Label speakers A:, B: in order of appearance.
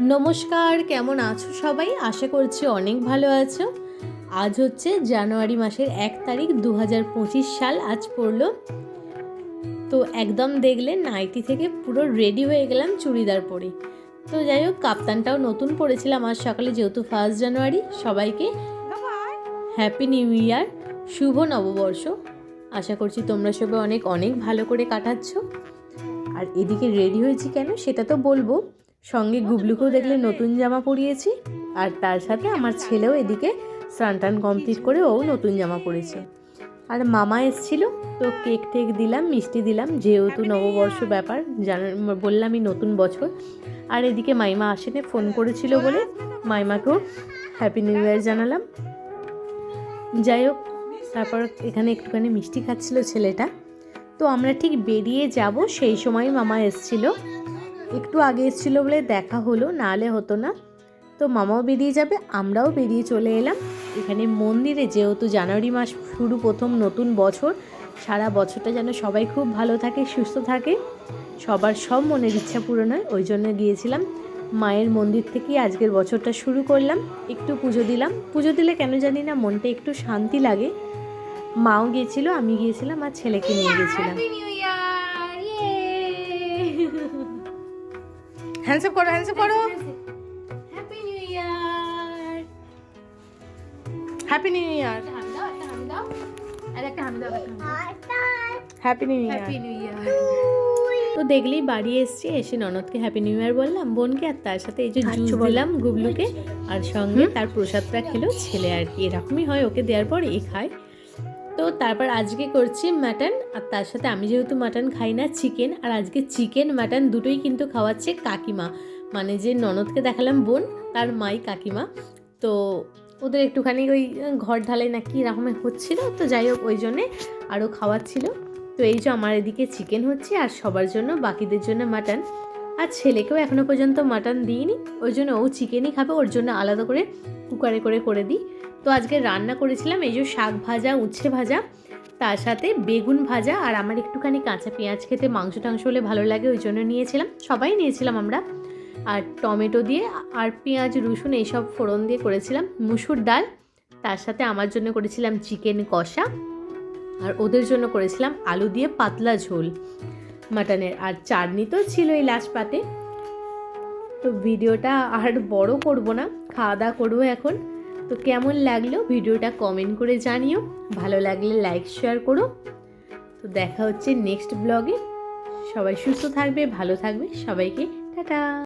A: নমস্কার, কেমন আছো সবাই? আশা করছি অনেক ভালো আছো। আজ হচ্ছে জানুয়ারি মাসের এক তারিখ দু হাজার পঁচিশ সাল, আজ পড়ল। তো একদম দেখলে নাইটি থেকে পুরো রেডি হয়ে গেলাম চুড়িদার পরে। তো যাই হোক, কাপ্তানটাও নতুন পরেছিলাম আজ সকালে যেহেতু ফার্স্ট জানুয়ারি, সবাইকে হ্যাপি নিউ ইয়ার শুভ নববর্ষ। আশা করছি তোমরা সবাই অনেক অনেক ভালো করে কাটাচ্ছ। আর এদিকে রেডি হয়েছি কেন সেটা তো বলব। সঙ্গে গুবলুকেও দেখলে নতুন জামা পরিয়েছি। আর তার সাথে আমার ছেলেও এদিকে স্নান টান কমপ্লিট করে ও নতুন জামা পরেছে। আর মামা এসছিল তো কেক টেক দিলাম মিষ্টি দিলাম যেহেতু নববর্ষ ব্যাপার জান বললামই নতুন বছর। আর এদিকে মাইমা আসেনে ফোন করেছিল বলে মাইমাকেও হ্যাপি নিউ ইয়ার জানালাম। যাই হোক তারপর এখানে একটুখানি মিষ্টি খাচ্ছিল ছেলেটা। তো আমরা ঠিক বেরিয়ে যাব সেই সময় মামা এসছিল। একটু আগে এসেছিল বলে দেখা হলো, নাহলে হতো না। তো মামাও বেরিয়ে যাবে, আমরাও বেরিয়ে চলে এলাম। এখানে মন্দিরে যেহেতু জানুয়ারি মাস শুরু প্রথম নতুন বছর, সারা বছরটা যেন সবাই খুব ভালো থাকে, সুস্থ থাকে। সবার সব মনের ইচ্ছা পূরণ হয়, ওই জন্য গিয়েছিলাম। মায়ের মন্দির থেকেই আজকের বছরটা শুরু করলাম, একটু পুজো দিলাম। পুজো দিলে কেন জানি না, মনটা একটু শান্তি লাগে। মাও গিয়েছিল, আমি গিয়েছিলাম, আর ছেলেকে নিয়ে গেছিলাম
B: হ্যান্ডসঅপ করো হ্যান্ডসঅপ করো।
A: Happy new year
B: happy new year happy new year
A: happy new year তো দেখলেই বাড়ি এসছি এসে ননদকে হ্যাপি নিউ ইয়ার বললাম বোনকে আর তার সাথে এই যে জুস দিলাম গুবলুকে আর সঙ্গে তার প্রসাদটা খেলো ছেলে আর কি এরকমই হয় ওকে দেওয়ার পর এ খায়। তো তারপর আজকে করছি মাটন আর তার সাথে আমি যেহেতু মাটন খাই না চিকেন আর আজকে চিকেন মাটন দুটোই কিন্তু খাওয়াচ্ছে কাকিমা। মানে যে ননদকে দেখালাম বোন, তার মাই কাকিমা। তো ওদের একটুখানি ওই ঘর ঢালাই না কি রকমের হচ্ছিল, তো যাই হোক ওই জন্যে আরও খাওয়াচ্ছিল। তো এই যে আমার এদিকে চিকেন হচ্ছে, আর সবার জন্য, বাকিদের জন্য মাটন আর ছেলেকেও এখনও পর্যন্ত মাটন দিইনি, ওই জন্য ও চিকেনই খাবে, ওর জন্য আলাদা করে কুকারে করে করে দিই। তো আজকে রান্না করেছিলাম এই যে শাক ভাজা, উচ্ছে ভাজা, তার সাথে বেগুন ভাজা আর আমার একটুখানি কাঁচা পেঁয়াজ খেতে মাংস টাংস হলে ভালো লাগে, ওই জন্য নিয়েছিলাম। সবাই নিয়েছিলাম আমরা। আর টমেটো দিয়ে আর পেঁয়াজ, রসুন এইসব ফোড়ন দিয়ে করেছিলাম। মুসুর ডাল, তার সাথে আমার জন্য করেছিলাম চিকেন কষা। আর ওদের জন্য করেছিলাম আলু দিয়ে পাতলা ঝোল মাটনের। আর চাটনি তো ছিলই লাস্ট পাতে। তো ভিডিওটা আর বড় করব না খাওয়া দাওয়া করব এখন। তো কেমন লাগল ভিডিওটা কমেন্ট করে জানিও। ভালো লাগলে লাইক শেয়ার করো। তো দেখা হচ্ছে নেক্সট ব্লগে সবাই সুস্থ থাকবে, ভালো থাকবে। সবাইকে টাটা।